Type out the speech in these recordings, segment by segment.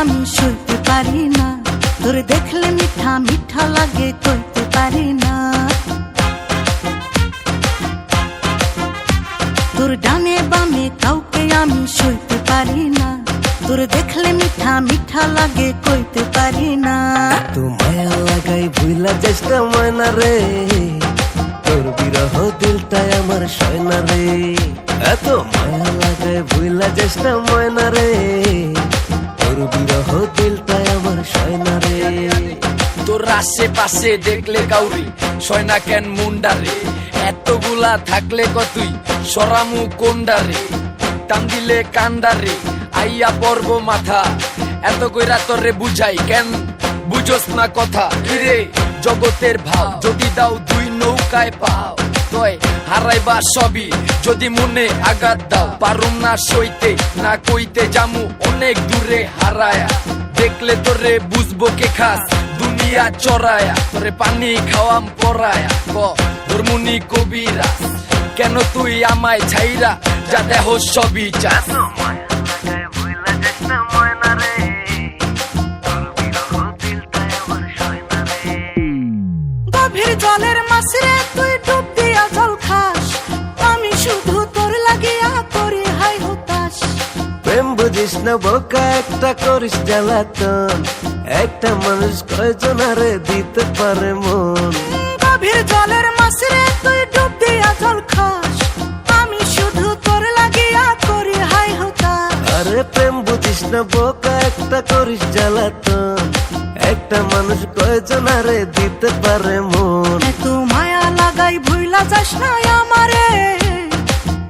আমি সইতে পারি না। তোর দেখলে মিঠা মিঠা লাগে কইতে পারি না। তোর ডানে বামে কাউকে আমি সইতে পারি না। তোর দেখলে মিঠা মিঠা লাগে কইতে পারি না। তো মায়া লাগাই ভুইলা চেষ্টা ময়না রে। তোর বিরহ দিলটাই আমার সয়না রে। এত মায়া লাগাই ভুইলা চেষ্টা ময়না রে। বিরহ দিলটাই আমার সয়না রে। তোর আশেপাশে দেখলে কাউরি, সয়না কেন মুন্ডারে এতগুলা থাকলে কতুই সরামু কোন্ডারে টান দিলে কান্ডারে আইয়া পর্ব মাথা। এত কইরা তোরে বুঝাই কেন? বুঝোস না কথা। কিরে? জগতের ভাব যদি দাও দুই নৌকায় পাও। তয় হারাইবা সবই। যদি মনে আঘাত দাও, পারুম না সইতে, না কইতে জামু অনেক দূরে হারায়া। দেখলে তোরে বুঝব কে খাস, দুনিয়া চড়ায়া। তোরে পানি খাওয়াম পরায়া। ক, ধর্মুনি কবিরা কেন তুই আমায় ছাইরা? যা দেহ সবই চাস। না বোকা একটা করিস জ্বালাতন। একটা মানুষ কয়জন আরে দিতে পারে মন? গভীর জলের মাসরে তুই ডুব দিয়া জল খাস। আমি শুধু তোর লাগিয়া করি হাই হতাশ আরে প্রেম বুঝিস না বোকা একটা করিস জ্বালাতন। একটা মানুষ কয়জন আরে দিতে পারে মন? এত মায়া লাগাই ভুইলা যাস না আমারে।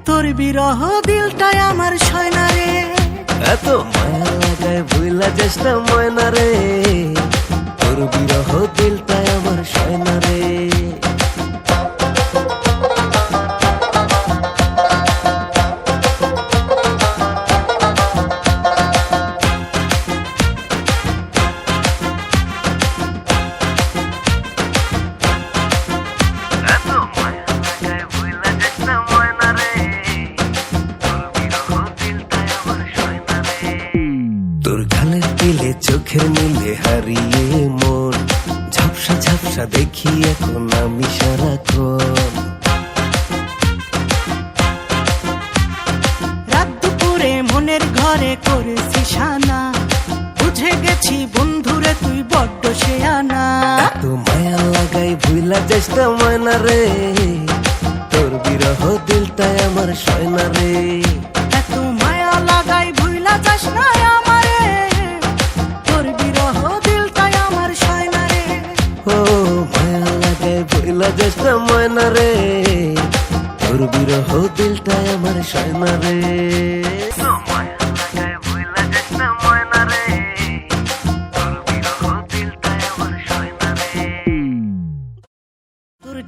তোর বিরহ দিলটাই আমার সয়না রে এত? মায়া লাগায় ভুইলা চেষ্টা ময়না রে তোর বিরহ তোর গালের দিলে চোখের মিলে হারিয়ে মন। ঝাপসা ঝাপসা দেখি এখন আমি সারাক্ষণ। রাত দুপুরে মনের ঘরে করেছি সানা। বুঝে গেছি বন্ধুরে তুই বড্ড শেয়ানা। তো মায়া লাগাই ভুইলা চেষ্টা ময়না রে। তোর বিরহ দিলটাই আমার সয়না রে। এত মায়া লাগাই ভুইলা যাস না লাগাই ভুইলা না ময়না রে, তোর বিরহ দিলটা আমার সয়না রে।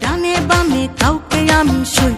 ডানে বামে কাউকে আমি সইতে